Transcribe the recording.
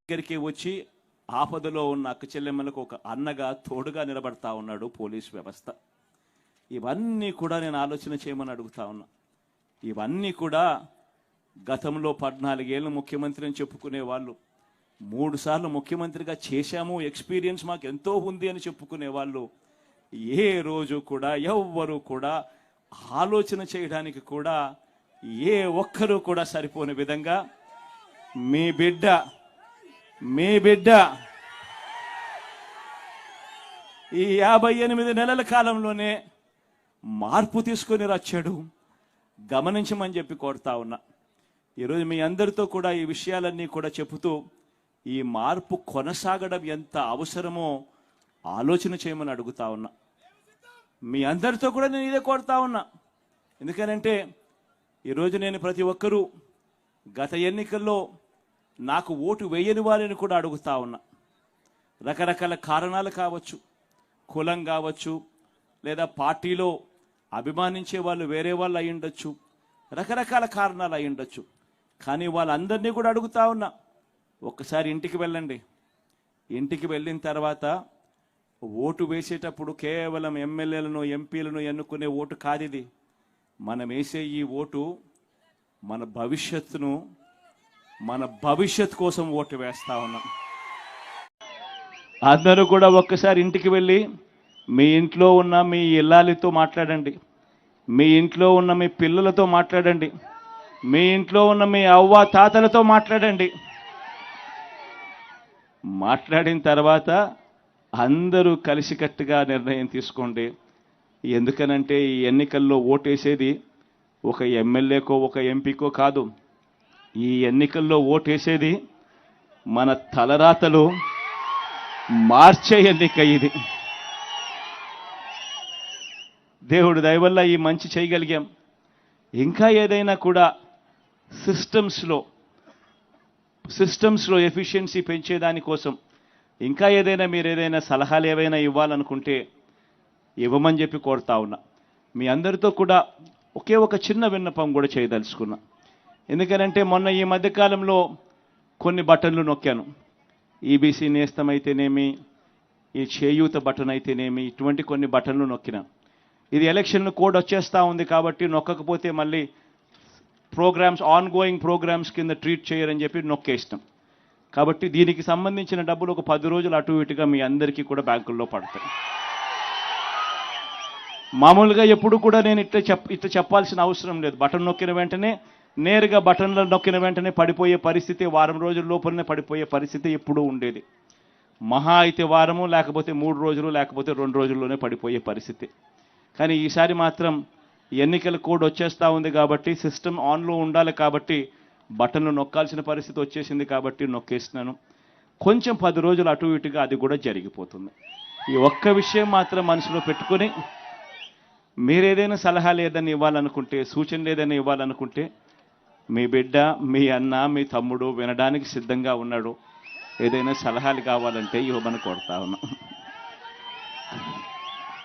దగ్గరికి వచ్చి ఆపదలో ఉన్న అక్క చెల్లెమ్మలకు ఒక అన్నగా తోడుగా నిలబడతా ఉన్నాడు పోలీస్ వ్యవస్థ. ఇవన్నీ కూడా నేను ఆలోచన చేయమని అడుగుతా ఉన్నా. ఇవన్నీ కూడా గతంలో పద్నాలుగేళ్ళు ముఖ్యమంత్రి అని చెప్పుకునే వాళ్ళు మూడుసార్లు ముఖ్యమంత్రిగా చేశాము ఎక్స్పీరియన్స్ మాకు ఎంతో ఉంది అని చెప్పుకునే వాళ్ళు ఏ రోజు కూడా ఎవ్వరు కూడా ఆలోచన చేయడానికి కూడా ఏ ఒక్కరూ కూడా సరిపోని విధంగా మీ బిడ్డ మీ బిడ్డ ఈ యాభై ఎనిమిది నెలల కాలంలోనే మార్పు తీసుకొని రచ్చాడు గమనించమని చెప్పి కోరుతా ఉన్నా. ఈరోజు మీ అందరితో కూడా ఈ విషయాలన్నీ కూడా చెబుతూ ఈ మార్పు కొనసాగడం ఎంత అవసరమో ఆలోచన చేయమని అడుగుతా ఉన్నా. మీ అందరితో కూడా నేను ఇదే కోరుతా ఉన్నా. ఎందుకనంటే ఈరోజు నేను ప్రతి ఒక్కరూ గత ఎన్నికల్లో నాకు ఓటు వేయని వారిని కూడా అడుగుతా ఉన్నా. రకరకాల కారణాలు కావచ్చు కులం కావచ్చు లేదా పార్టీలో అభిమానించే వాళ్ళు వేరే వాళ్ళు అయి ఉండొచ్చు. రకరకాల కారణాలు అయి ఉండొచ్చు. కానీ వాళ్ళందరినీ కూడా అడుగుతా ఉన్నా ఒక్కసారి ఇంటికి వెళ్ళండి. ఇంటికి వెళ్ళిన తర్వాత ఓటు వేసేటప్పుడు కేవలం ఎమ్మెల్యేలను ఎంపీలను ఎన్నుకునే ఓటు కాదు ఇది మనం వేసే ఈ ఓటు మన భవిష్యత్తును మన భవిష్యత్ కోసం ఓటు వేస్తా ఉన్నాం. అందరూ కూడా ఒక్కసారి ఇంటికి వెళ్ళి మీ ఇంట్లో ఉన్న మీ ఇల్లాలితో మాట్లాడండి. మీ ఇంట్లో ఉన్న మీ పిల్లలతో మాట్లాడండి. మీ ఇంట్లో ఉన్న మీ అవ్వ తాతలతో మాట్లాడండి. మాట్లాడిన తర్వాత అందరూ కలిసికట్టుగా నిర్ణయం తీసుకోండి. ఎందుకనంటే ఈ ఎన్నికల్లో ఓటేసేది ఒక ఎమ్మెల్యేకో ఒక ఎంపీకో కాదు. ఈ ఎన్నికల్లో ఓటేసేది మన తలరాతలు మార్చే ఎన్నిక ఇది. దేవుడు దయవల్ల ఈ మంచి చేయగలిగాం. ఇంకా ఏదైనా కూడా సిస్టమ్స్లో సిస్టమ్స్లో ఎఫిషియన్సీ పెంచేదానికోసం ఇంకా ఏదైనా మీరు ఏదైనా సలహాలు ఏవైనా ఇవ్వాలనుకుంటే ఇవ్వమని చెప్పి కోరుతా ఉన్నా. మీ అందరితో కూడా ఒకే ఒక చిన్న విన్నపం కూడా చేయదలుచుకున్నా. ఎందుకనంటే మొన్న ఈ మధ్యకాలంలో కొన్ని బటన్లు నొక్కాను. ఈబీసీ నేస్తం అయితేనేమి ఈ చేయూత బటన్ అయితేనేమి ఇటువంటి కొన్ని బటన్లు నొక్కినాను ఇది ఎలక్షన్ కోడ్ వచ్చేస్తూ ఉంది కాబట్టి నొక్కకపోతే మళ్ళీ ప్రోగ్రామ్స్ ఆన్ గోయింగ్ ప్రోగ్రామ్స్ కింద ట్రీట్ చేయరని చెప్పి నొక్కేస్తాం. కాబట్టి దీనికి సంబంధించిన డబ్బులు ఒక పది రోజులు అటు ఇటుగా మీ అందరికీ కూడా బ్యాంకుల్లో పడతాయి. మామూలుగా ఎప్పుడు కూడా నేను ఇట్లా చెప్ ఇట్లా చెప్పాల్సిన అవసరం లేదు. బటన్ నొక్కిన వెంటనే నేరుగా బటన్లు నొక్కిన వెంటనే పడిపోయే పరిస్థితి వారం రోజుల లోపలనే పడిపోయే పరిస్థితి ఎప్పుడూ ఉండేది. మహా అయితే వారము లేకపోతే మూడు రోజులు లేకపోతే రెండు రోజుల్లోనే పడిపోయే పరిస్థితి. కానీ ఈసారి మాత్రం ఎన్నికల కోడ్ వచ్చేస్తా ఉంది కాబట్టి సిస్టమ్ ఆన్లో ఉండాలి కాబట్టి బటన్లు నొక్కాల్సిన పరిస్థితి వచ్చేసింది కాబట్టి నొక్కేస్తున్నాను కొంచెం పది రోజులు అటు ఇటుగా అది కూడా జరిగిపోతుంది. ఈ ఒక్క విషయం మాత్రం మనసులో పెట్టుకొని మీరేదైనా సలహాలు ఏదైనా ఇవ్వాలనుకుంటే సూచనలు ఏదైనా ఇవ్వాలనుకుంటే మీ బిడ్డ మీ అన్న మీ తమ్ముడు వినడానికి సిద్ధంగా ఉన్నాడు. ఏదైనా సలహాలు కావాలంటే ఇవ్వమని కొడతా ఉన్నాను.